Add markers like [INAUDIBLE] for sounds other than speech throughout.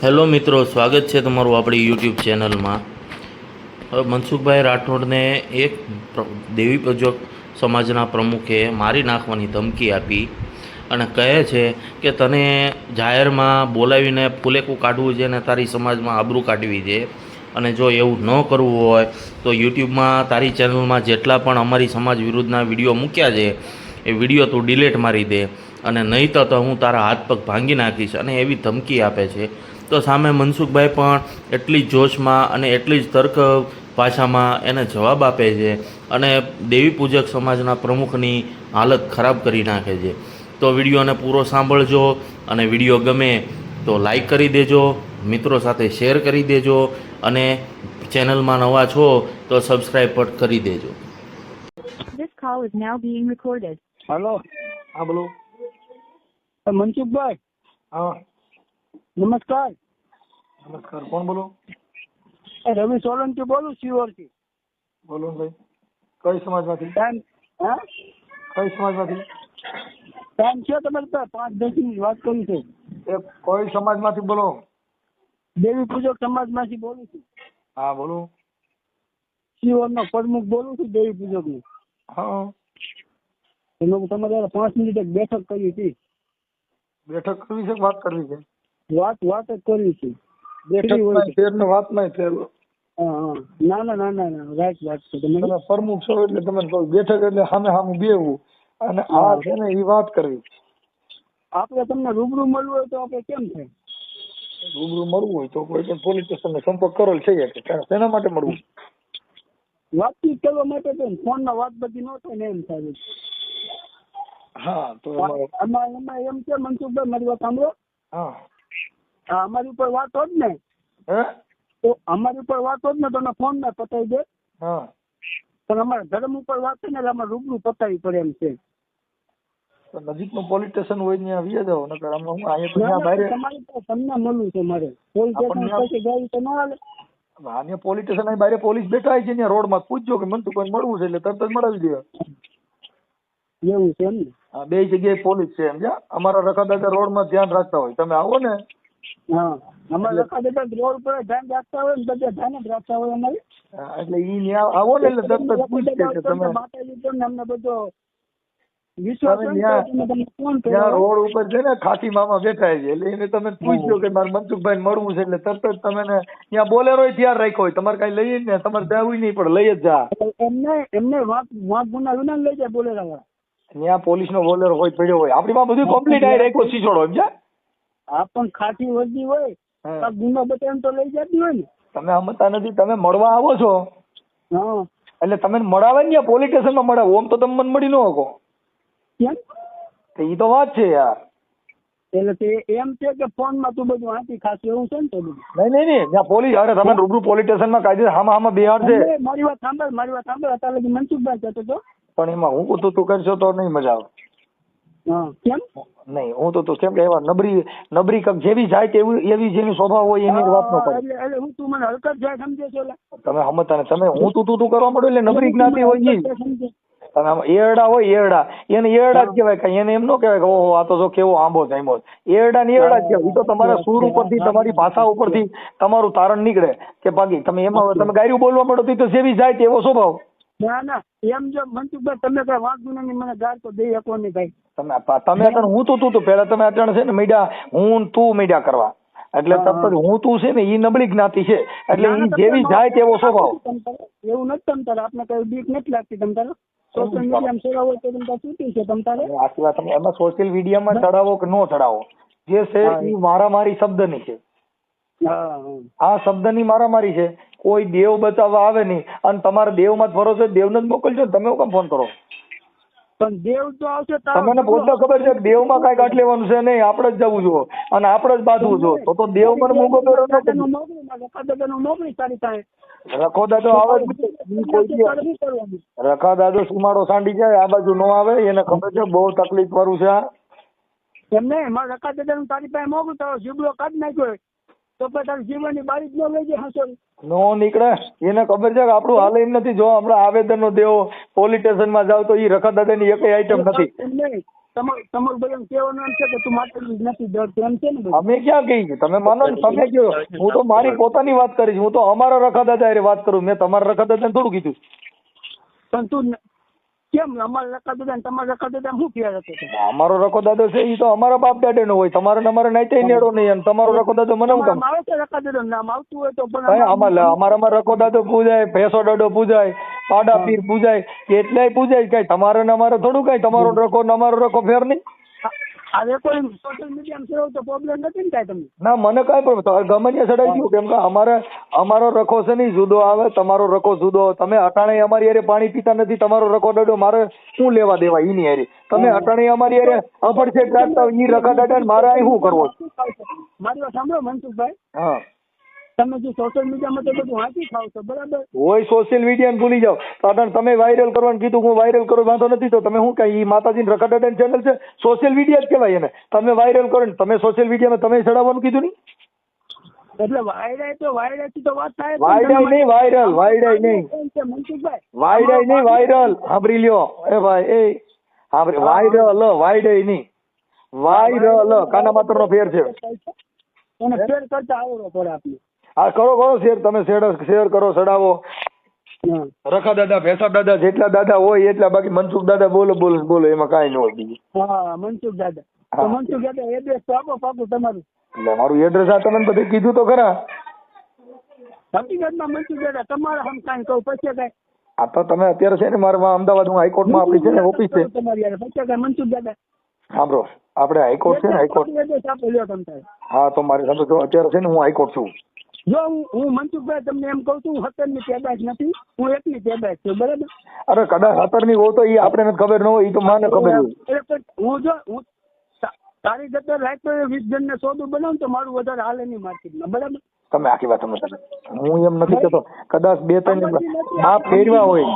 Hello મિત્રો, સ્વાગત છે તમારું આપણી યુટ્યુબ ચેનલમાં. મનસુખભાઈ રાઠોડને એક દેવી પૂજક સમાજના પ્રમુખે મારી નાખવાની ધમકી આપી અને કહે છે કે તને જાહેરમાં બોલાવીને ફુલેકું કાઢવું છે ને તારી સમાજમાં આબરૂ કાઢવી છે અને જો એવું ન કરવું હોય તો યુટ્યુબમાં તારી ચેનલમાં જેટલા પણ અમારી સમાજ વિરુદ્ધના વીડિયો મૂક્યા છે, એ વીડિયો તું ડિલેટ મારી દે અને નહીં તો હું તારા હાથ પગ ભાંગી નાખીશ અને એવી ધમકી આપે છે. તો સામે મનસુખભાઈ પણ એટલી જ જોશમાં અને એટલી જ તર્ક ભાષામાં એને જવાબ આપે છે અને દેવી પૂજક સમાજના પ્રમુખની હાલત ખરાબ કરી નાખે છે. તો વિડીયોને પૂરો સાંભળજો અને વીડિયો ગમે તો લાઈક કરી દેજો મિત્રો સાથે શેર કરી દેજો અને ચેનલમાં નવા છો તો સબસ્ક્રાઇબ પણ કરી દેજો. This call is now being recorded. હાલો હા બોલો. મનસુખભાઈ. હા. નમસ્કાર. નમસ્કાર કોણ બોલો? રવિ સોલંકી બોલું શિવરથી. બોલો ભાઈ કઈ સમાજમાંથી? કઈ સમાજમાંથી? ટાઈમ છે તમારી પાસે પાંચ દસ મિનિટ વાત કરી છે. એ કોઈ સમાજમાંથી બોલો. દેવી પૂજક સમાજમાંથી બોલું છું. હા બોલો. શિવરનો પ્રમુખ બોલું છું દેવી પૂજકનું હા તમારે પાંચ મિનિટ એક બેઠક કરી હતી. બેઠક કરવી છે વાત કરવી છે? વાત વાત જ કરી છે. વાત નહીં હા ના ના ના ના ના. રાઈટ વાત છે. તમે પ્રમુખ છો એટલે તમે બેઠક એટલે સામે સામે બેવું અને આ છે ને એ વાત કરવી. આપણે તમને રૂબરૂ મળવું હોય તો આપણે કેમ થાય? રૂબરૂ મળવું હોય તો કોઈ પણ પોલીસ સ્ટેશન સંપર્ક કરેલ છે કે તેના માટે મળવું? વાતચીત કરવા માટે તો ફોનમાં વાત બધી ન થાય ને એમ થાય હા તો આમાં એમાં એમ છે મનસુખભાઈ મારી વાત સાંભળો. હા. અમારી ઉપર વાત હોત ને. હે? તો અમારી ઉપર વાત હોત ને તો ફોન ના પતાવી દે. હા. પણ અમારા ધર્મ ઉપર વાત છે ને એટલે અમારે રૂબરૂ પતાવી પડે એમ છે. નજીક નજીકનું પોલીસ સ્ટેશન હોય ત્યાં આવી જાવ નકર અમે હું અહીંયા તો બહાર તમારી પાસે તમને મળવું છે મારે. પોલીસ સ્ટેશન પછી ગાડી તો ના હાલે. આને પોલીસ સ્ટેશન અહીં બહાર પોલીસ બેઠા હોય છે ત્યાં રોડમાં પૂછજો કે મનસુખ કોઈ મળવું છે એટલે તરત જ મળાવી દે. એવું છે એમ ને. હા બે જગ્યાએ પોલીસ છે એમ જા અમારા રખાદાદા રોડમાં ધ્યાન રાખતા હોય. તમે આવો ને. અમારે દેતા રોડ ઉપર ધ્યાન રાખતા હોય ને બધા ધ્યાન જ રાખતા હોય અમારે હા, એટલે ઈ આવો ને એટલે તરત જ કે તમે માતાજી તમને અમને બધો વિશ્વાસ રોડ ઉપર છે ને ખાસી મામા બેઠા છે એટલે એને તમે પૂછજો કે મારે મનસુખભાઈ મળવું છે એટલે તરત જ તમે ત્યાં બોલેરો તૈયાર રાખ્યો હોય. તમારે કઈ લઈ ને તમારે જવું નહીં પણ લઈ જ જા. એમને એમને વાંક વાત ગુના વિના લઈ જાય બોલેરા ત્યાં પોલીસ નો બોલેરો હોય પડ્યો હોય. આપણી માં બધું કમ્પ્લીટ આવી રાખ્યો શીશોડો સમજ્યા આ પણ ખાટી વધી હોય તો ગુનો બતાવીને તો લઈ જતી હોય ને. તમે સમજતા નથી તમે મળવા આવો છો. એટલે તમે મળાવે ને પોલીસ સ્ટેશનમાં મળાવો ઓમ તો તમે મને મળી ન શકો. એ તો ઈ તો વાત છે યાર. એટલે તે એમ છે કે ફોનમાં તું બધું વાંચી ખાસ એવું છે ને તો બધું? નહીં નહીં નહીં ત્યાં પોલીસ અરે તમે રૂબરૂ પોલીસ સ્ટેશનમાં કાયદે હામાં હામાં બિહાર છે. મારી વાત સાંભળ મારી વાત સાંભળ અત્યારે લગી મનસુખભાઈ કહેતો હતો પણ એમાં હું તું તું કરશો તો નહીં મજા આવે. કેમ? નહીં હું તો કેમ કે એવા નબરી નબરી કક જેવી જાય તેવી એવી જેની સ્વભાવ હોય એની વાત નો પડે એટલે હું તું મને હલકત જાય સમજે છો તમે સમજતા ને તમે હું તું તું તું કરવા માંડો એટલે નબરી જ્ઞાતિ હોય સમજે. તમે આમ એરડા હોય એરડા. એને એરડા જ કહેવાય કઈ એને એમ ન કહેવાય કે ઓહો આ તો જો કેવો આંબો જામ્યો એરડા ને એરડા જ કહેવાય. તો તમારા સુર ઉપરથી તમારી ભાષા ઉપરથી તમારું તારણ નીકળે. કે બાકી તમે એમાં તમે ગાયરું બોલવા માંડો તો જેવી જાય તેવો સ્વભાવ. ના ના એમ જો મનસુખભાઈ તમે કઈ વાંધો નહીં મને ગાળ તો દઈ શકો નહીં ભાઈ. તમે તમે અત્યારે હું તું તું તું. પેલા તમે અત્યારે છે ને મીડિયા હું તું મીડિયા કરવા. એટલે તરત જ હું. તું છે ને એ નબળી જ્ઞાતિ છે. એટલે એ જેવી જાય તેવો સ્વભાવ. એવું નથી તમ તારે. આપને કઈ બીક નથી લાગતી તમ તારે. સોશિયલ મીડિયામાં ચડાવો તો તમ તારે છે તમ તારે. અને વાત તમે એમાં સોશિયલ મીડિયામાં ચડાવો કે નો ચડાવો? જે છે એ. મારામારી શબ્દની છે. આ શબ્દની મારામારી છે. કોઈ દેવ બચાવવા આવે નહીં. અને તમારે દેવમાં જ ભરોસો છે દેવને જ મોકલજો તમે હું કેમ ફોન કરો? પણ દેવ તો આવશે તમને પોતે ખબર છે દેવમાં કાંઈ કાઢ લેવાનું છે નહીં? આપણે જ જવું જો અને આપણે જ બાંધવું જો તો તો દેવ મને મૂકો પેરો ન દાદાનું નોકરી માં રખા તારી પાસે રખો દાદો આવે? રખા દાદો સુમાડો સાંડી જાય આ બાજુ નો આવે એને ખબર છે બહુ તકલીફ વાળું છે આ એમ નહીં મારા રખા દાદા તારી પાસે મોકલું તારો જીબડો કાઢી નાખ્યો. તો પણ તારી જીવનની બારી જ ન લઈ જાય હંસો નો નીકળે. એને ખબર છે કે આપણું હાલ એમ નથી. જો હમણાં આવેદનો દેવો પોલીસ સ્ટેશનમાં જાવ તો ઈ રખા દાદાની એકેય આઈટમ નથી. તમારું તમારું કહેવાનું એમ છે કે તું નથી ડરતો એમ છે ને અમે ક્યાં કહી તમે માનો ને તમે કહો. હું તો મારી પોતાની વાત કરીશ. હું તો અમારા રખા દાદા વાત કરું. મેં તમારા રખા દાદા થોડું કીધું. પણ તું ન- કેમ? અમારા રકા દાદા ને તમારા રકા દાદા શું ફેર હતો? અમારો રકો દાદો છે એ તો અમારા બાપ દાદા નો હોય તમારે ને અમારે નાઈતે નેડો નહીં અને તમારો રકો દાદો મને કામ? આવે છે રકા દાદાનું નામ આવતું હોય તો પણ અમારા- અમારામાં રખો દાદો પૂજાય ભેંસો દાડો પૂજાય પાડા પીર પૂજાય એટલાય પૂજાય કઈ? તમારે ને અમારે થોડું કઈ? તમારો રકો ને અમારો રકો ફેર નહીં? આ કોઈ સોશિયલ મીડિયામાં તો પ્રોબ્લેમ નથી ને કાંઈ તમને? ના મને કાંઈ પણ ગમે ત્યાં ચડાઈ ગયું કેમ કે અમારે અમારો રખો છે નહીં જુદો આવે તમારો રખો જુદો તમે અટાણે અમારી યારે પાણી પીતા નથી તમારો રખો દાડો મારે શું લેવા દેવા ઈની યારે તમે અટાણે અમારી હારે અફડછેટ કાઢતા હોય ઈ રખા દાડા મારે અહીં શું કરવો મારી વાત સાંભળો મનસુખભાઈ. હા. તમે જે સોશિયલ મીડિયામાં તો બધું વાંચી ખાવ છો બરાબર? હોય સોશિયલ મીડિયા ભૂલી જાઓ. કારણ તમે વાયરલ કરવાનું કીધું હું વાયરલ કરો વાંધો નથી તો તમે શું કહે? ઈ માતાજી રખા ચેનલ છે? સોશિયલ મીડિયા જ કહેવાય એને. તમે વાયરલ કરો ને તમે સોશિયલ મીડિયામાં તમે ચડાવવાનું કીધું નહીં? એટલે વાયડાય તો વાયરાયથી તો વાત થાય વાયડાય નહીં, વાયરલ, વાયડાય નહીં. મનસુખભાઈ. વાયડાય નહીં વાયરલ સાંભળી લ્યો. એ ભાઈ એ સાંભળી વાયરલ વાયડાય નહીં. વાયરલ કાના માત્ર નો ફેર છે. એને ફેર કરતા આવડો પડે આપણે હા કરો કરો શેર. તમે શેર શેર કરો ચડાવો રખા દાદા ભેસા દાદા જેટલા દાદા હોય એટલા બાકી મનસુખ દાદા બોલો બોલો બોલો એમાં કાંઈ ન હોય બીજું. હા મનસુખ દાદા. હા. તો મનસુખ દાદા એડ્રેસ તો આપો પાકું તમારું. એટલે મારું એડ્રેસ આ તમે બધે કીધું તો ખરા. હકીકતમાં મનસુખ દાદા તમારે હમ કાંઈ કહું પછી કાંઈ. આ તો તમે અત્યારે છે ને મારે અમદાવાદ હું હાઈકોર્ટમાં આપણી છે ને ઓફિસ છે. તમારી યાર પછી કાંઈ મનસુખ દાદા સાંભળો આપણે હાઈકોર્ટ છે ને હાઈકોર્ટ. હા તો મારે જો અત્યારે છે ને હું હાઈકોર્ટ છું. જો હું હું મનસુખભાઈ તમને એમ કહું છું હતરની પેદાશ નથી હું એકની પેદાશ છું બરાબર? અરે કદાચ સત્તરની હોય તો એ આપણે ખબર ન હોય એ તો માને ખબર હોય. હું જો હું તારી જગ્યાએ રાખ્યો એ વીસ જણ ને સોદું બનાવું તો મારું વધારે હાલે નહીં માર્કેટમાં બરાબર? તમે આખી વાત સમજો હું એમ નથી કહેતો કદાચ બે ત્રણ બાપ ફેરવા હોય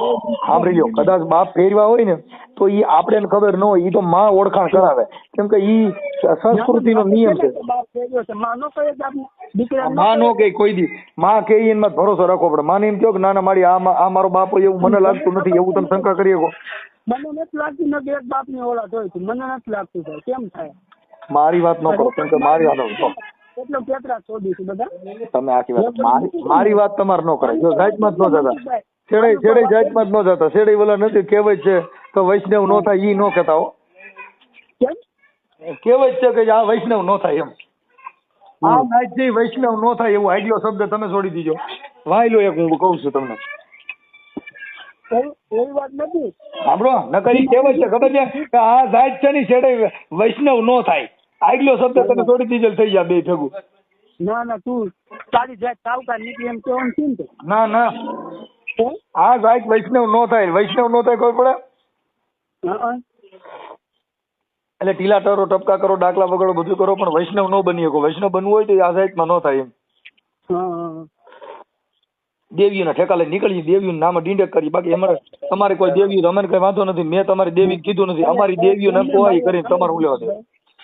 સાંભળી લો કદાચ બાપ ફેરવા હોય ને તો ઈ આપણે ખબર ન હોય ઈ તો માં ઓળખાણ કરાવે. કેમ કે ઈ સંસ્કૃતિનો નિયમ છે. બાપ ફેરવ્યો છે માં નો કહે કે આપણે દીકરા માં નો કે કોઈ દી. માં કે એમાં ભરોસો રાખવો પડે. માને એમ કહો કે ના ના મારી આ મા- આ મારો બાપ હોય એવું મને લાગતું નથી એવું તમે શંકા કરી શકો. મને નથી લાગતું ને કે એક બાપની ઓલાદ હોય છે મને નથી લાગતું થાય કેમ થાય? મારી વાત ન કરો કેમ કે મારી વાત ન એટલો પેતરા છોડી છે બધા. તમે આખી વાત મારી મારી વાત તમારે ન કરે જો જાતમાં જ ન જતા. છેડે છેડે જાતમાં જ ન જતા. છેડે બોલા નથી કહેવત છે તો વૈષ્ણવ નો થાય ઈ નો કહેતા હો. કેમ? છે કે આ વૈષ્ણવ નો થાય એમ. આ નાચ વૈષ્ણવ નો થાય એવું આગલો શબ્દ તમે છોડી દીજો. વાયલો એક હું કહું છું તમને. એવી એવી વાત નથી. સાંભળો નકરી કહેવત છે ખબર છે? કે આ જાત છે ની છેડે વૈષ્ણવ નો થાય. આગલો શબ્દ તને થોડી ડીઝલ થઈ જાય બે ભેગું ના ના તું તારી જાત સાવકાર નીકળી એમ કેવાનું છે ને ના ના. હે? આ જાત વૈષ્ણવ નો થાય વૈષ્ણવ નો થાય ખબર પડે? એટલે ટીલા ટરો ટપકા કરો ડાકલા વગડો બધું કરો પણ વૈષ્ણવ નો બની શકો. વૈષ્ણવ બનવું હોય તો આ સાઈડમાં ન થાય એમ. દેવીઓના ઠેકા લઈ નીકળી દેવીઓના નામે ડીંડક કરી બાકી અમારે તમારે કોઈ દેવી અમને કઈ વાંધો નથી. મેં તમારી દેવી કીધું નથી. અમારી દેવીઓ નામ કોઈ કરીને તમારે હું લેવા દે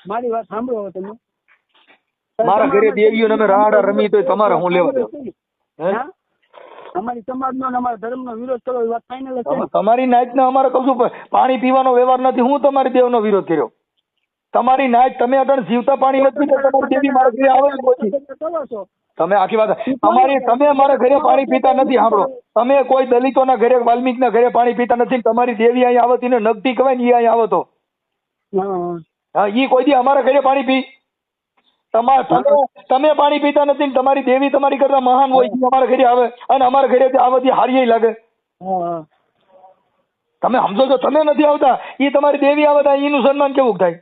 મારી વાત સાંભળો તમે. મારા ઘરે દેવીઓ અમે રાડા રમી તો તમારે હું લેવા દઉં. અમારી સમાજનો અને અમારા ધર્મનો વિરોધ કરો એ વાત ફાઇનલ છે. તમે- તમારી નાચને અમારે કહું છું પાણી પીવાનો વ્યવહાર નથી. હું તમારી દેવનો વિરોધ કર્યો. તમારી નાઈટ તમે અટણ જીવતા પાણી નથી તમારી દેવી મારા ઘરે આવે તમે આખી વાત અમારી તમે અમારા ઘરે પાણી પીતા નથી સાંભળો. તમે કોઈ દલિતોના ઘરે વાલ્મીકના ઘરે પાણી પીતા નથી તમારી દેવી અહીં આવતી ને નગતી કહેવાય ને એ અહીં આવતો. હા ઈ કોઈ દી અમારા ઘરે પાણી પી. તમારે તમે તમે પાણી પીતા નથી ને તમારી દેવી તમારી કરતા મહાન હોય ઈ અમારા ઘરે આવે. અને અમારા ઘરે આવતી હારી લાગે. તમે સમજો છો તમે નથી આવતા. ઈ તમારી દેવી આવે તો એનું સન્માન કેવું થાય?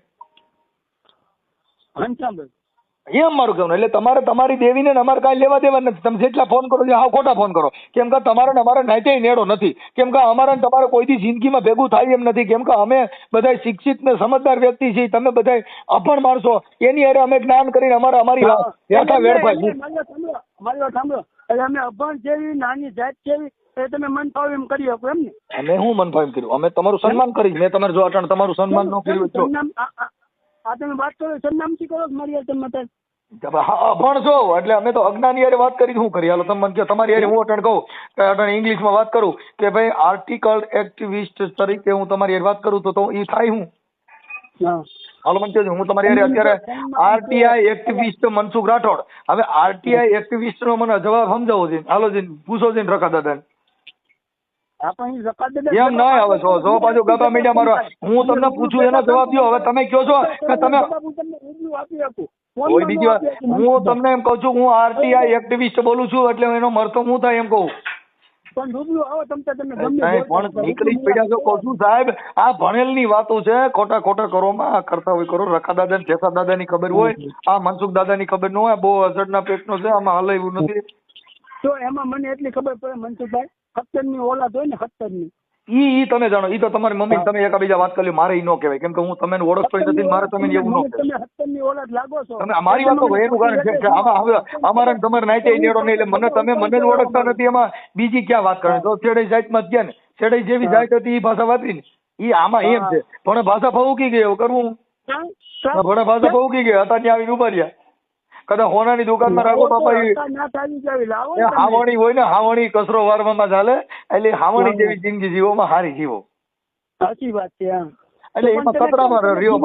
એમ મારું કહેવાનું એટલે તમારે તમારી દેવીને અમારે કાંઈ લેવા દેવા નથી. તમે જેટલા ફોન કરો છો હાવ ખોટા ફોન કરો. કેમ કે તમારે ને અમારે નાતે નેડો નથી. કેમ કે અમારે તમારે કોઈથી જિંદગીમાં ભેગું થાય એમ નથી. કેમ કે અમે બધા શિક્ષિત ને સમજદાર વ્યક્તિ છીએ. તમે બધા અભણ માણસો. એની અરે અમે જ્ઞાન કરીને અમારે અમારી હા. વેડફાય. મારી વાત સાંભળો મારી વાત સાંભળો. એટલે અમે અભણ જેવી નાની જાત જેવી એ તમે મન ફાવે એમ કરી શકો એમ ને? અમે હું મન ફાઈમ કર્યું? અમે તમારું સન્માન કરી મેં તમારે જો અટાણ તમારું સન્માન ન કર્યું આ- તમે વાત કરો સરનામથી કરો મારી હારે તમે અત્યારે? અભણ છો. એટલે અમે તો અજ્ઞાની હારે વાત કરી શું કરી? હાલો તમે મને કહો તમારી હારે હું અટણ કહું? કે અટણ ઇંગ્લિશમાં વાત કરું? કે ભાઈ આર્ટિકલ એક્ટિવિસ્ટ તરીકે હું તમારી વાત કરું તો તો એ થાય હું? હાલો મને કહેજો હું તમારી અત્યારે આરટીઆઈ એક્ટિવિસ્ટ મનસુખ રાઠોડ. હવે આરટીઆઈ એક્ટિવિસ્ટ નો મને જવાબ સમજાવો છે હાલો જઈને પૂછો છે રકા દાદા એમ ના હવે જો જો પાછું ગબા મીડિયા મારો. હું તમને પૂછું એનો જવાબ દો હવે તમે કહો છો કે તમે. કોઈ બીજી વાત. હું તમને એમ કહું છું હું આરટીઆઈ એક્ટિવિસ્ટ બોલું છું એટલે એનો મરતો હું થાય એમ કહું. પણ રૂબરૂ આવો નીકળી પડ્યા છો કહું છું સાહેબ આ ભણેલની વાતો છે ખોટા ખોટા કરોમાં કરતા હોય કરો. રખા દાદા ને ઠેસા દાદા ની ખબર હોય આ મનસુખ દાદા ની ખબર ન હોય બહુ અસરના પેટનો છે આમાં હાલે એવું નથી. તો એમાં મને એટલી ખબર પડે મનસુખભાઈ? ખતરની ઓલાદ હોય ને ખતરની ઈ ઈ તમે જાણો ઈ તો તમારી મમ્મી તમે એકબીજા વાત કરી મારે ઈ નો કહેવાય. કેમ કે હું તમને ઓળખતો નથી મારે તમે એવું નો તમે ખતરની ઓલાદ લાગો છો. તમે અમારી વાતો એનું કારણ છે. કે આમાં હવે અમારા તમારે નાઈટે નેડો નહીં એટલે મને તમે મને ઓળખતા નથી એમાં. બીજી ક્યાં વાત કરે? તો છેડે જાતમાં ગયા ને. છેડે જેવી જાત હતી ઈ ભાષા વાપરી ને. ઈ આમાં એમ છે. પણ ભાષા ફાવકી ગઈ એવું કરવું? ભણે ભાષા પણ ભાષા ગયો ગઈ હતા ત્યાં આવીને ઊભા રહ્યા. કદાચ હોનાની દુકાનમાં રાખો તો જાવી. હાવણી હોય ને હાવણી કચરો વારવામાં ચાલે એટલે હાવણી જેવી જિંદગી જીવોમાં હારી જીવો સાચી વાત છે. એટલે એમાં તમે રહ્યો?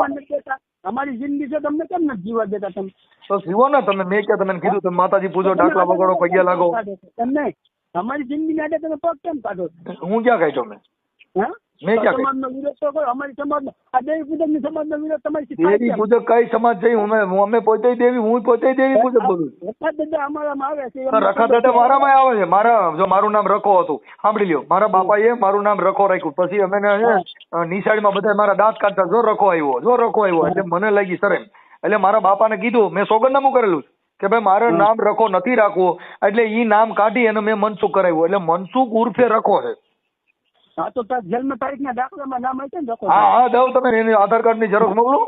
અમારી જિંદગી છે તમને કેમ નથી જીવા દેતા તમે તો જીવો ને તમે મેં ક્યાં તમે કીધું તમે માતાજી પૂજો ડાકલા વગાડો પગ્યા લાગો તમને અમારી જિંદગી માટે તમે પગ કેમ કાઢો હું ક્યાં કાઢ્યો મેં હા મેં? સમાજનો વિરોધ તો કરો અમારી સમાજનો આ દેવી પૂજકની સમાજનો વિરોધ તમારી દેવી પૂજક કઈ સમાજ છે? અમે અમે પોતે દેવી હું પોતે દેવી પૂજક બોલું રખા દાદા અમારામાં આવે છે રખા દાદા મારામાં આવે છે? મારા જો મારું નામ રખો હતું. સાંભળી લ્યો. મારા બાપાએ મારું નામ રખો રાખ્યું. પછી અમે નિશાળીમાં બધા મારા દાંત કાઢતા જો રખો આવ્યો જો રખો આવ્યો. એટલે મને લાગી શરમ એટલે મારા બાપાને કીધું મેં સોગંદનામું કરેલું કે ભાઈ મારે નામ રખો નથી રાખવું. એટલે ઈ નામ કાઢી અને મેં મનસુખ કરાવ્યું. એટલે મનસુખ ઉર્ફે રખો છે. હા તો તાર તારીખ ના દાખલામાં નામ હશે ને રખો હા હા દઉં તમે એની આધાર કાર્ડની ઝેરોક્ષ મોકલું.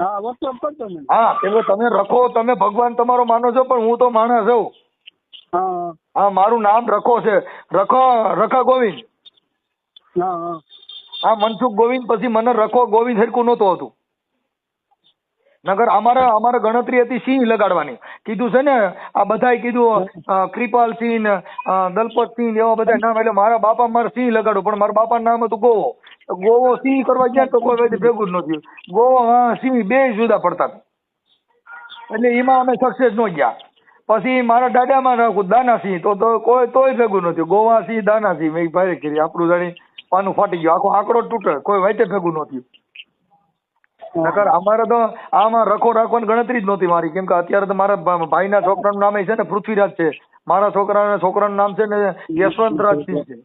હા વોટ્સઅપ કરજો મને. હા એટલે તમે રખો તમે ભગવાન તમારો માનો છો પણ હું તો માણસ છું. હા. હા મારું નામ રખો છે. રખો રખા ગોવિંદ. હા હા. આ મનસુખ ગોવિંદ પછી મને રખો ગોવિંદ હરકું નહોતું હતું. નગર અમારે અમારે ગણતરી હતી સિંહ લગાડવાની. કીધું છે ને, આ બધાય કીધું ક્રિપાલ સિંહ દલપત સિંહ, એવા બધા નામ, એટલે મારા બાપા મારે સિંહ લગાડવું, પણ મારા બાપાનું નામ હતું ગોવો. ગોવો સિંહ કરવા ગયા તો કોઈ ભેગું જ નહોતું ગોવો સિંહ બે જુદા પડતા. એટલે એમાં અમે સક્સેસ ન ગયા. પછી મારા દાદામાં રાખું દાનાસિંહ તો તો કોઈ તોય ભેગું નથી ગોવા સિંહ દાનાસિંહ મેં ભાઈ કરી આપણું જાણી પાનું ફાટી ગયું. આખો આંકડો તૂટે. કોઈ વાઈટે ભેગું નહોતું નકર અમારે તો આમાં રખો રાખવાની ગણતરી જ નહોતી મારી. કેમ કે અત્યારે તો મારા ભાઈના છોકરાનું નામ છે ને પૃથ્વીરાજ છે. મારા છોકરાના છોકરાનું નામ છે ને યશવંતરાજ સિંહ છે.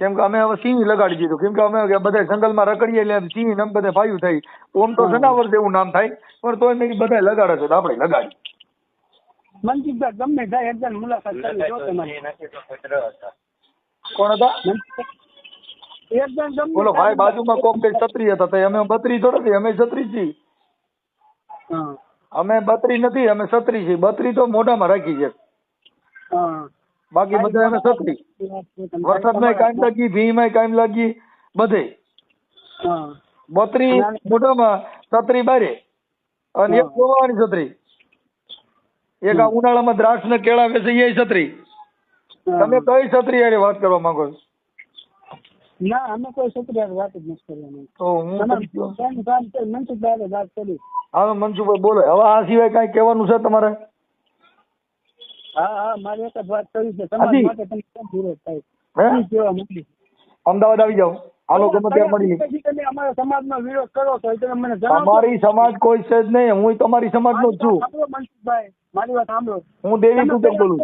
કેમ કે અમે હવે સિંહ લગાડી દીધું. કેમ કે અમે બધા જંગલમાં રખડીએ એટલે સિંહ નામ બધા ફાયું થઈ. ઓમ તો જનાવર જેવું નામ થાય. પણ તોય મેં બધા લગાડે છે તો આપણે લગાડી મનસુખભાઈ ગમે જાય એકદમ મુલાકાત કરી જો તમારી. કોણ હતા? એકદમ બોલો ભાઈ. બાજુમાં કોક કઈ છત્રી હતા તો અમે બત્રી થોડા છીએ અમે છત્રી છીએ. અમે બત્રી નથી અમે છત્રી છીએ. બત્રી તો મોઢામાં રાખી છે. બાકી બધા અમે છત્રી. વરસાદમાં કાયમ લાગી ભીમાં કાયમ લાગી બધે. હા. બત્રી મોઢામાં છત્રી બારે અને એક ગોવાની છત્રી. એક આ ઉનાળામાં દ્રાક્ષ ને કેળા વેચે એ છત્રી. તમે કઈ છત્રી હારે વાત કરવા માંગો છો? ના અમે કોઈ હારે વાત જ નથી કરવાની. તો હું? કામ છે મનસુખભાઈ વાત કરી. હા મનસુખભાઈ બોલો. હવે આ સિવાય કઈ કહેવાનું છે તમારે? હા હા મારે એક જ વાત કરી છે. તમારી માટે તમે કેમ વિરોધ થાય? અમદાવાદ આવી જાઓ. હાલો ગમે ત્યાં મળી તમે અમારા સમાજનો વિરોધ કરો તો તમે મને જણાવજો તમારી સમાજ કોઈ છે જ નહીં. હું તમારી સમાજનો જ છું. મનસુખભાઈ. મારી વાત સાંભળો. હું દેવી કુટુંબ બોલું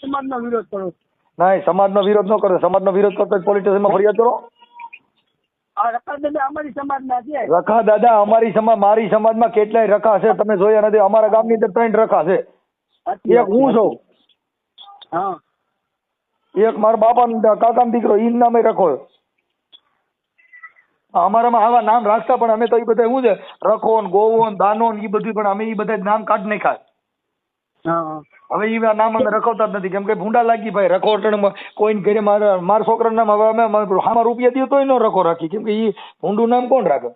સમાજનો વિરોધ કરો છો. નહીં સમાજનો વિરોધ ન કરો. સમાજનો વિરોધ કરતો પોલીસ સ્ટેશનમાં ફરિયાદ કરો. રખા દાદા અમારી સમાજ મારી સમાજમાં કેટલાય રખા છે તમે જોયા નથી. અમારા ગામની અંદર ત્રણ રખા છે. એક હું છું. હા. એક મારા બાપાનો કાકાનો દીકરો ઈ નામે રખો. અમારામાં આવા નામ રાખતા પણ અમે તો એ બધા શું છે? રખો ને ગોવો ને દાનો ને એ બધું પણ અમે એ બધા નામ કાઢ નાખ્યા. હવે એ નામ અમે રખવતા જ નથી. કેમ કે ભૂંડા લાગી ભાઈ રખો કોઈને ઘરે મારા મારા છોકરા નામ હવે અમે હામાં રૂપિયા દઈએ તોય ન રખો રાખી. કેમ કે એ ભૂંડું નામ કોણ રાખે?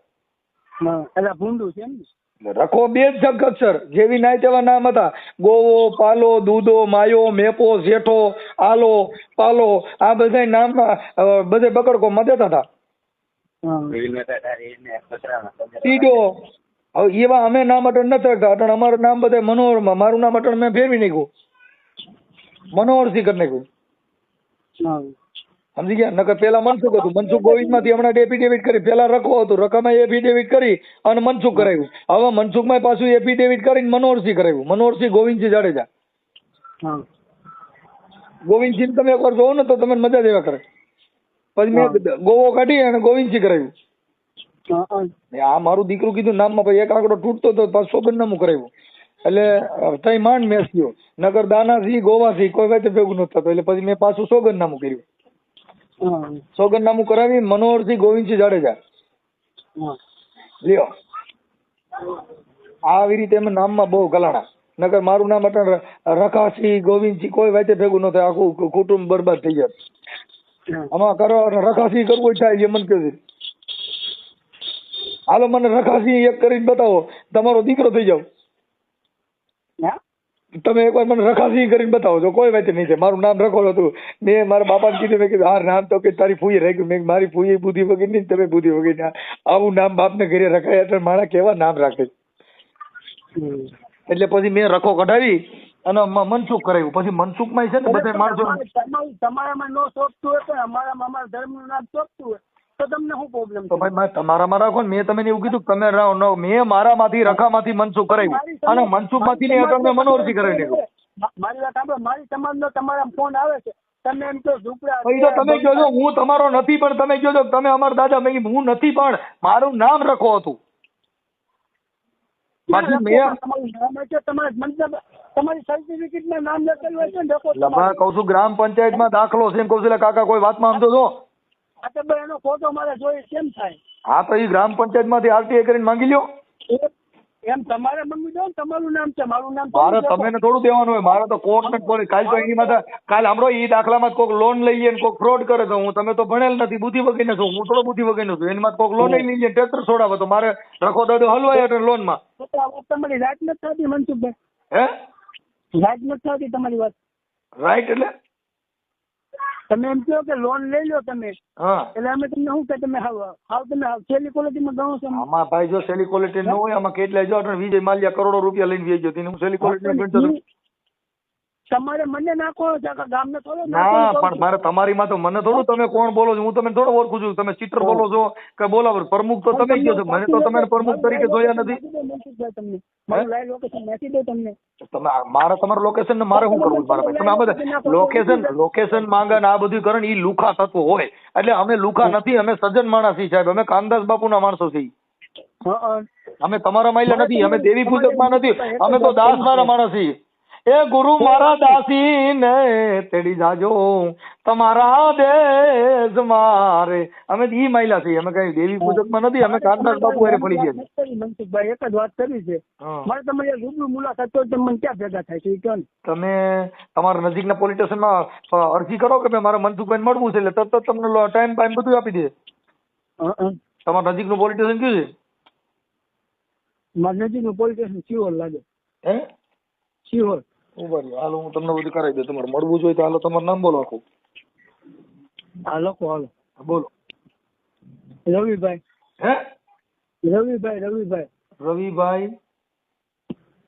એટલે ભૂંડું છે એમ રખો બે જ જગ અક્ષર જેવી નાય તેવા નામ હતા. ગોવો પાલો દૂધો માયો મેપો જેઠો આલો પાલો. આ બધા નામમાં અ, બધે બકડકો માં દેતા હતા. સીધો હવે એવા અમે નામ અટણ રાખતા અટણ અમારું નામ બધા મનોહરમાં મારું નામ અટણ મેં ફેરવી નાખ્યું. મનોહરસિંહ કરી નાખ્યું. સમજી ગયા? નકર પેલા મનસુખ હતું. મનસુખ ગોવિંદમાંથી હમણાં એફિડેવિટ કરી પેલા રખો હતું. રકામાં એફિડેવિટ કરી અને મનસુખ કરાવ્યું. હવે મનસુખમાં પાછું એફિડેવિટ કરીને મનોહરસિંહ કરાવ્યું. મનોહરસિંહ ગોવિંદસિંહ જાડેજા. ગોવિંદસિંહ તમે એકવાર જોવો ને તો તમને મજા જ એવા કરે. પછી મેં ગોવો કાઢી અને ગોવિંદસિંહ કરાવ્યું. આ મારું દીકરું કીધું નામમાં પછી એક આંકડો તૂટતો તો પાછું સોગંદનામું કરાવ્યું. એટલે તઈ માંડ મેસ થયો. નગર દાનાથી ગોવાથી કોઈ વાતે ભેગું નથી થતું. એટલે પછી મેં પાછું સોગંદનામું કર્યું. સોગંદનામું કરાવી મનોહરસિંહ ગોવિંદસિંહ જાડેજા. લ્યો. આવી રીતે એમ નામમાં બહુ ગલાણા. નગર મારું નામ અટણ રખાસી ગોવિંદસિંહ કોઈ વાતે ભેગું ન થાય આખું કુટુંબ બરબાદ થઈ જાય આમાં કરો રખાસી કરવું થાય જે મન કહેજે હાલો મને રખાસી એક કરીને બતાવો. તમારો દીકરો થઈ જાવ તમે એકવાર મને રખાસી કરીને બતાવો. છો કોઈ વાત નહીં છે. મારું નામ રખોલ હતું મેં મારા બાપાને કીધું મેં કીધું હા નામ તો કે તારી ફૂઈ રાખ્યું મેં મારી ફૂઈ બુદ્ધિ વગર નહીં તમે બુદ્ધિ વગર ના આવું નામ બાપને ઘરે રખાય એટલે મારા કેવા નામ રાખે? એટલે પછી મેં રખો કઢાવી અને મ- મનસુખ કરાવ્યું. પછી મનસુખમાં છે ને બધા માણસો તમારે- તમારે- તમારામાં નો શોભતું હોય તો અમારામાં અમારા ધર્મનું નામ શોભતું હોય. તો તમને શું પ્રોબ્લેમ તો ભાઈ મારે તમારામાં રાખો ને મેં તમને એવું કીધું તમે રહો ન- મેં મારામાંથી રખામાંથી મનસુખ કરાવ્યું અને મનસુખમાંથી ને અટલ મેં મનોહરથી કરાવી નાખ્યું મારી વાત આપણે મારી સમાજનો તમારા ફોન આવે છે. તમે એમ કહો ઝૂંપડા તમે કહો છો હું તમારો નથી પણ તમે કહો છો તમે અમારા દાદા મેં હું નથી પણ મારું નામ રખો હતું. તમારું સર્ટિફિકેટમાં નામ લખેલું ને લખો લબા તમારું. કહું છું ગ્રામ પંચાયતમાં દાખલો છે એમ કહું છું કાકા કોઈ વાતમાં સમજો છો? ભાઈ એનો ફોટો મારે જોઈએ કેમ થાય? હા તો એ ગ્રામ પંચાયતમાંથી આરટીઆઈ કરીને માંગી લ્યો. એમ તમારે મંગી દો તમારું નામ છે મારું નામ મારે થોડું તમે થોડું દેવાનું હોય. મારે તો કોર્ટ ને પોલીસ કાલ તો એની માથે કાલ હમણાં ઈ દાખલામાં કોઈક લોન લઈએ ને કોઈક ફ્રોડ કરે તો હું તમે તો ભણેલ નથી બુદ્ધિ વગર છું. હું થોડો બુદ્ધિ વગર છું. એની માં કોઈક લોન લઈ લઈએ ટેક્ટર છોડાવે તો મારે રખો દાદો હલવાય એટલે લોનમાં તમારી રાઈટ નથી થતી મનસુખભાઈ. હે? રાઈટ નથી થતી તમારી વાત. રાઈટ એટલે? તમે એમ કહો કે લોન લઈ લો તમે. એટલે અમે તમને શું કે તમે હાવ હાવ તમે હાવ છેલ્લી ક્વોલિટીમાં ગણો છો આમાં ભાઈ જો સેલી ક્વોલિટી ન હોય આમાં કેટલા જો વિજય માલ્યા કરોડો રૂપિયા લઈને વેચી ગયો હું સેલી ક્વોલિટી ગણતો તમારે મને નાખો કે ગામને થોડો ના પણ મારે તમારી માં તો મને થોડું તમે કોણ બોલો છો? હું તમને થોડો ઓળખું છું. તમે ચીટર બોલો છો કે બોલાવર પ્રમુખ તો તમે કયો છો. મને તો તમે પ્રમુખ તરીકે જોયા નથી. તમને. મારું લાઈવ લોકેશન નાખી દો તમને. તમે આ- તમારું લોકેશન ને મારે શું કરવું? મારા ભાઈ તમે આ બધા લોકેશન લોકેશન માંગે ને આ બધું કરે ને ઈ લુખા તત્વ હોય. એટલે અમે લુખા નથી અમે સજ્જન માણસ છીએ સાહેબ. અમે કાનદાસ બાપુના માણસો છીએ. અમે તમારા માયલા નથી અમે દેવી પૂજકમાં નથી. અમે તો દાસ મારા માણસ. છીએ એ ગુરુ મારા દાસી ને તેડી જાજો. તમારા દેશ મારે. અમે ઈ મહિલા છીએ. અમે કઈ દેવી પૂજકમાં નથી. અમે કાનદાસ બાપુ હારે પડી ગયા છીએ. મનસુખભાઈ. એક જ વાત કરી છે. મારે તમારી રૂબરૂ મુલાકાત તો તમે મને ક્યાં ભેગા થાય છે? એ કહો તમે તમારા નજીકના પોલીસ સ્ટેશનમાં અરજી કરો કે ભાઈ મારે મનસુખભાઈ મળવું છે એટલે તરત તમને ટાઈમ ટાઈમ બધું આપી દે. તમારા નજીકનું પોલીસ સ્ટેશન કયું છે? મારા નજીકનું પોલીસ સ્ટેશન સિહોર લાગે. હે? સિહોર ઊભા રહ્યો હાલો હું તમને બધું કરાવી દઉં. તમારે મળવું જોઈએ તો હાલો તમારું નામ બોલો આખું. હા લખો હાલો. બોલો. રવિભાઈ. હે? રવિભાઈ રવિભાઈ. રવિભાઈ?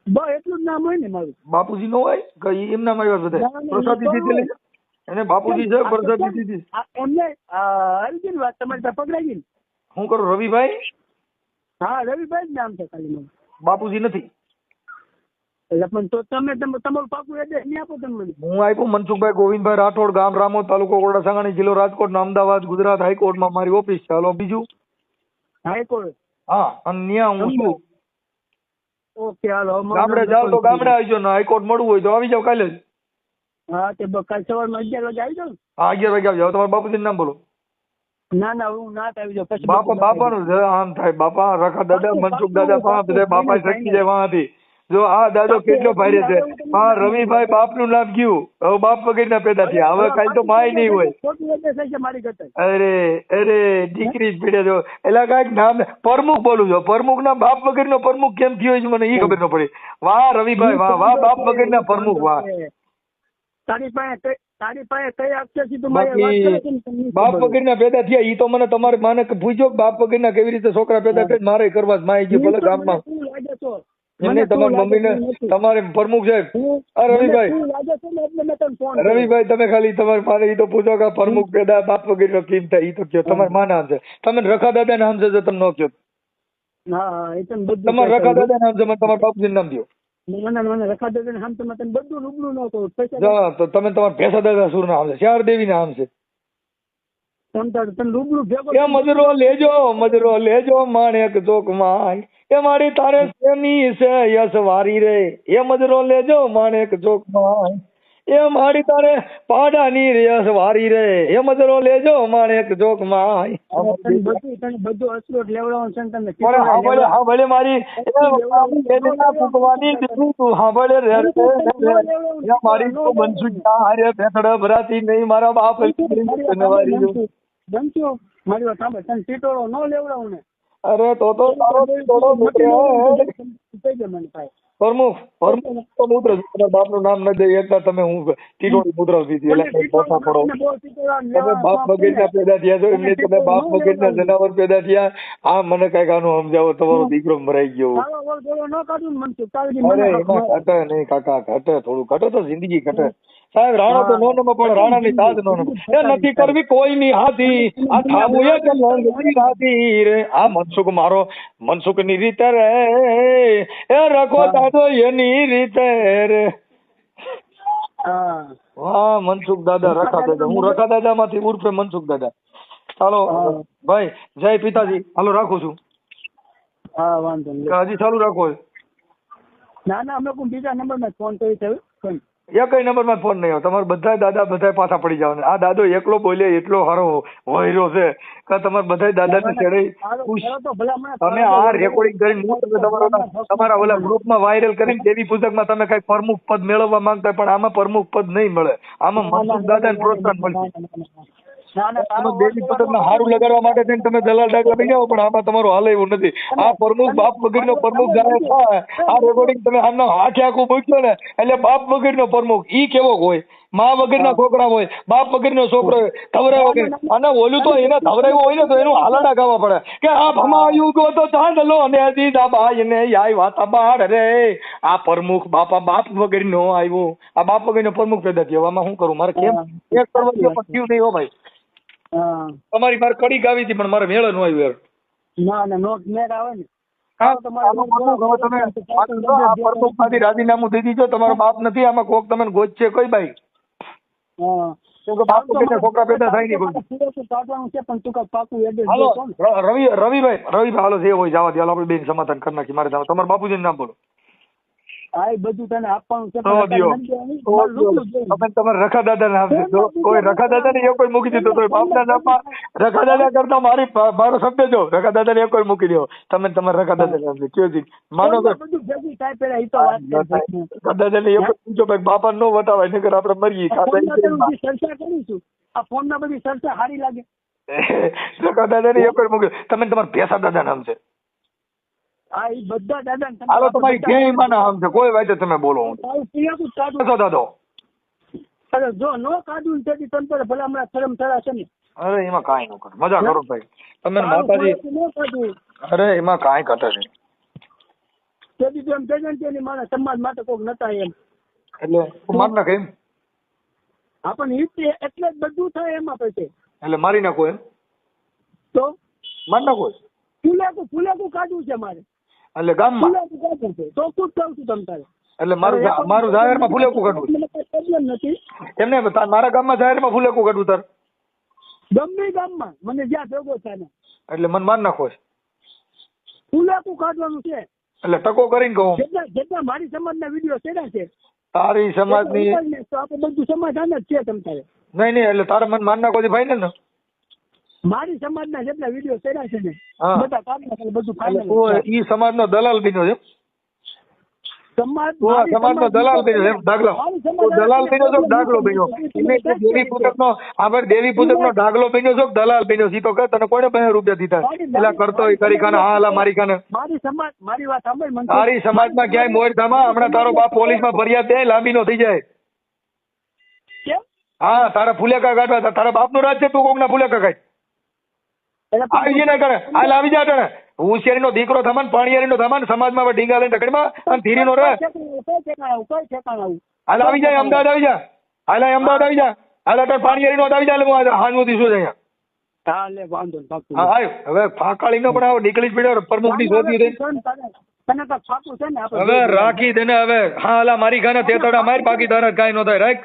બસ એટલું જ નામ હોય ને મારું. બાપુજી નો હોય? કે એમના માં આવ્યા બધા પ્રસાદી દીધી એને બાપુજી છે પ્રસાદી દીધી. એમને અર્જુન વાત તમારી પાસે પકડાઈ ગઈ હું કરું રવિભાઈ? હા રવિભાઈ જ નામ છે ખાલી મારું બાપુજી નથી. એટલે પણ તો તમે તમે તમારું પાકું એડ્રેસ નહીં આપો તમે હું આપ્યું મનસુખભાઈ ગોવિંદભાઈ રાઠોડ ગામ રામોદ તાલુકો કોરડા સાંગાણી જિલ્લો રાજકોટ અમદાવાદ ગુજરાત હાઈકોર્ટમાં મારી ઓફિસ છે. હાલો બીજું? હાઈકોર્ટ? હા અને ત્યાં હું છું. ઓકે હાલો ગામડે જાવ તો ગામડે આવજો ને હાઈકોર્ટ મળવું હોય તો આવી જાવ કાલે હા તે કાલ સવારમાં અગિયાર વાગે આવી જાવ? હા અગિયાર વાગે આવી જાવ તમારા બાપુજી નામ બોલો. ના ના હું ના આવી જાઉં. બાપા નું બાપાનું આમ થાય. બાપા રખા દાદા મનસુખ દાદા બાપા શક્તિ જાય વાંથી જો આ દાદો કેટલો ભારે છે. હા રવિભાઈ બાપનું નામ ગયું. હવે બાપ વગરના પેદા થયા. હવે કાલ તો માય નહીં હોય. અરે અરે દીકરી જ પીડે જો. એટલે કાંઈક નામ પ્રમુખ બોલું છો. પ્રમુખ ના બાપ વગરનો પ્રમુખ કેમ થયો છે મને એ ખબર ન પડી. વાહ રવિભાઈ વાહ વાહ બાપ વગરના પ્રમુખ વાહ. તારી પાસે તારી કઈ ને બાપ ના વગરના પેદા થયા. ઈ તો મને તમારે માને પૂછ્યો બાપ બાપ વગરના કેવી રીતે છોકરા પેદા થાય મારે કરવા. માય ગયું ભલે ગામમાં. એમને મને તમારી મમ્મીને તમારે પ્રમુખ સાહેબ. આ રવિભાઈ. રવિભાઈ તમે ખાલી તમારે મારે ઈ તો પૂછો કે પ્રમુખ દાદા બાપ વગરનો કેમ થાય? ઈ તો કયો. તમારે માં નામ છે. તમે રખા દાદા નામ છે તમે ન કયો. તમારે એ રખા દાદા નામ છે મને તમારા બાપજી નામ દો તમે તમારા ભેસા દાદા સુર નામ છે. ચાર દેવી નામ છે તને તો- તને રૂબરૂ ભેગો એ મજરો લેજો મજરો લેજો માણેક ચોકમાં એ મારી તારે સેની છે યસ વારી રે? એ મજરો લેજો માણેક ચોકમાં એ મારી તારે પાડાની રેસ વારી રે. એ મજરો લેજો અમારે એક જોકમાં બધું બધું અસરોટ લેવડાવવાનું છે ને પણ હાંભળે હાંભળે મારી. ફૂંકવાની દીકરી તું. હાંભળે રે મારી તો. બનશું હારે. ભેખડ ભરાતી નહીં મારા બાપ વારી મારી વાત સાંભળ તને ટીટોળો ન લેવડાવું ને. અરે તો તો તારો ટીટોળો મને ભાઈ. પ્રમુખ પ્રમુખ તો તમારા બાપનું નામ ન દે એટલા તમે હું ટીટોળી મૂત્ર પીધી એટલે પોતા પડો તમે બાપ બગીચા પેદા થયા છો એમને તમે બાપ બગીચા જનાવર પેદા થયા આ મને કંઈક આનું સમજાવો તમારો દીકરો મરાઈ ગયો અરે એમાં ઘટે નહીં કાકા ઘટે થોડું ઘટે તો જિંદગી ઘટે. સાહેબ રાણા તો નો નમો પણ દાદ નો નમો એ નથી કરવી કોઈની હાથી આ થાબુ એ કે લંગડી હાથી રે. આ મનસુખ મારો મનસુખની રીતે રે. એ રખો દાદો એની રીતે રે. હા. મનસુખ દાદા રખા દાદા હું રખા દાદા માંથી ઉર્ફે મનસુખ દાદા. ચાલો. ભાઈ જય પિતાજી. હાલો રાખું છું. હા વાંધો હજી ચાલુ રાખો. ના ના અમે કોઈ બીજા નંબરમાં ફોન કરી છે કોઈ એકય નંબરમાં ફોન નહીં આવે તમારે બધા દાદા બધા પાછા પડી જવાના. આ દાદો એકલો બોલે, એટલો હારો વહેરો છે. કે તમારે બધા દાદા ને મને તમે આ રેકોર્ડિંગ કરીને તમે તમારા તમારા ઓલા ગ્રુપમાં વાયરલ કરીને દેવી માં તમે કઈ પ્રમુખ પદ મેળવવા માંગતા પણ આમાં પ્રમુખ પદ નહીં મળે. આમાં મનસુખ દાદાને પ્રોત્સાહન મળશે. દેવી પૂજકમાં હારું લગાડવા માટે થઈને તમે દલાલ ડાકલા બની જાઓ પણ આમાં તમારું હાલે એવું નથી. આ પ્રમુખ બાપ વગરનો પ્રમુખ જાહેર થાય. આ રેકોર્ડિંગ તમે આમનો આખે આખું મૂક્યો ને એટલે બાપ વગરનો પ્રમુખ ઈ કેવો હોય? મા વગરના છોકરા હોય બાપ વગરનો છોકરો હોય ધવરાય વગર અને ઓલું તો એને ધવરાયું હોય ને તો એનું હાલાડા ગાવા પડે. કે આ ભમાયું ગો તો ચાંદલો ને દીધા બાઈ ને વાતા રે. આ પ્રમુખ બાપા બાપ વગરનો આવ્યો. આ બાપ વગરનો પ્રમુખ પેદા થયો. આમાં શું કરું? મારે કેમ? એક કરવા થયું નહીં હો ભાઈ. હા. તમારી મારે કડી ગાવી હતી પણ મારે મેળ ન આવ્યો ના ના નો મેળ આવે ને. રાજીનામું દઈ દીધો તમારો બાપ નથી આમાં કોક તમે ગોચ છે કઈ ભાઈ રવિભાઈ રવિભાઈ હાલો જે હોય જવા દે હાલો આપણે બેન સમાધાન કરી નાખી મારે જવા તમારા બાપુજી નામ બોલો. હા એ બધું તને આપવાનું છે. તમે તમારા રખા દાદા નામ આપી દીધો. કોઈ રખા દાદા ને એક કોઈ મૂકી દીધો. તો બાપના નામમાં રખા દાદા કરતા મારી મારો શબ્દ જો. રખા દાદા ને એક કોઈ મૂકી દો. તમે તમારે રખા દાદા નામ આપી કયો જી? માનો તો. રખા દાદા ને એક પૂછો ભાઈ બાપા નો વટાવાય નકર આપણે મરીએ. ચર્ચા કરીશું. આ ફોન ના બધી ચર્ચા સારી લાગે. [LAUGHS] રખા દાદા ને એક કોઈ મૂકી તમે તમારા ભેસા દાદા નામ છે. આ એ બધા દાદા હાલો તમારી ક્યાંયમાં નામ છે. કોઈ વાતે તમે બોલો તારું પિયાકું જ કાઢવું. કશો દાદો? અરે જો નો કાઢું તેથી તને તો ભલા હમણાં શરમ થશે ને. અરે એમાં કાંઈ ન કરે. મજા કરો ભાઈ. તમે માતાજી ખોરાક નો કાઢવું અરે એમાં કાંઈ ઘટે નહીં. તેથી તું એમ કહેજે ને કે મારા સમાજ માટે કોક નતા એમ. એટલે માર એટલે જ બધું થાય એમાં પછી એટલે મારી નાખો એમ? તો? મારી નાખો ફૂલે ફૂલેકું કાઢવું છે મારે. એટલે ગામમાં? તો ખુદ કહું છું. તમ તારે. એટલે મારું મારું જાહેરમાં ફૂલેકું કાઢવું. પ્રોબ્લેમ નથી. એમને મારા ગામમાં જાહેરમાં ફૂલેકું કાઢવું તાર. ગમે ગામમાં. મને જ્યાં ભેગો થાય એટલે મન માર નાખો છે. ફૂલેકું કાઢવાનું છે. એટલે ટકો કરીને કહું. જેટલા જેટલા મારી સમાજના વીડિયો સેડા છે? તારી સમાજની આપણે બધું સમાધાન જ છે તમ તારે. નહીં નહીં એટલે તારા મન માર નાખો છે ભાઈ ને મારી સમાજના જેટલા વીડિયો કર્યા છે ને બધા કાઢી નાખે એટલે બધું ફાઇનલ ઈ સમાજનો દલાલ બન્યો છે સમાજ નો સમાજનો દલાલ બન્યો છે એમ? દલાલ. બન્યો છો કે બન્યો? તે દેવી આપણે દેવી પૂજકનો દાખલો બન્યો છો દલાલ બન્યો છે? તો કહે તને કોને પાસે રૂપિયા દીધા? એટલે કરતો હોય કરી કાને હા મારી કાને મારી સમાજ મારી વાત સાંભળ મનસુખ. તારી સમાજમાં ક્યાંય મોર ધામા હમણાં તારો બાપ પોલીસમાં ફરિયાદ દે લાંબી નો થઈ જાય. હા તારા ફુલેકા કાઢવા. તારા બાપનું રાજ છે તું કોકના ફુલેકા કાઢ આવી જાય કરે. હાલ આવી જા તને. હોશિયારીનો દીકરો થમાન પાણીયારીનો થમાન સમાજમાં ઢીંગા લઈને ટકડીમાં અને કોઈ ઠેકાણે આવું. હાલ આવી જાય અમદાવાદ આવી જા. હાલ અમદાવાદ આવી જા. હાલ અત્યારે પાણીયારીનો આવી જાય હું હાંજ સુધી શું અહીંયા? હવે ફાકાળી નો પણ નીકળી જ પડ્યો પ્રમુખની શોધી ને હવે રાખી દે ને હવે. હા અલા મારી ખાને તેતડા મારી બાકી તારા કઈ નો થાય. રાખ.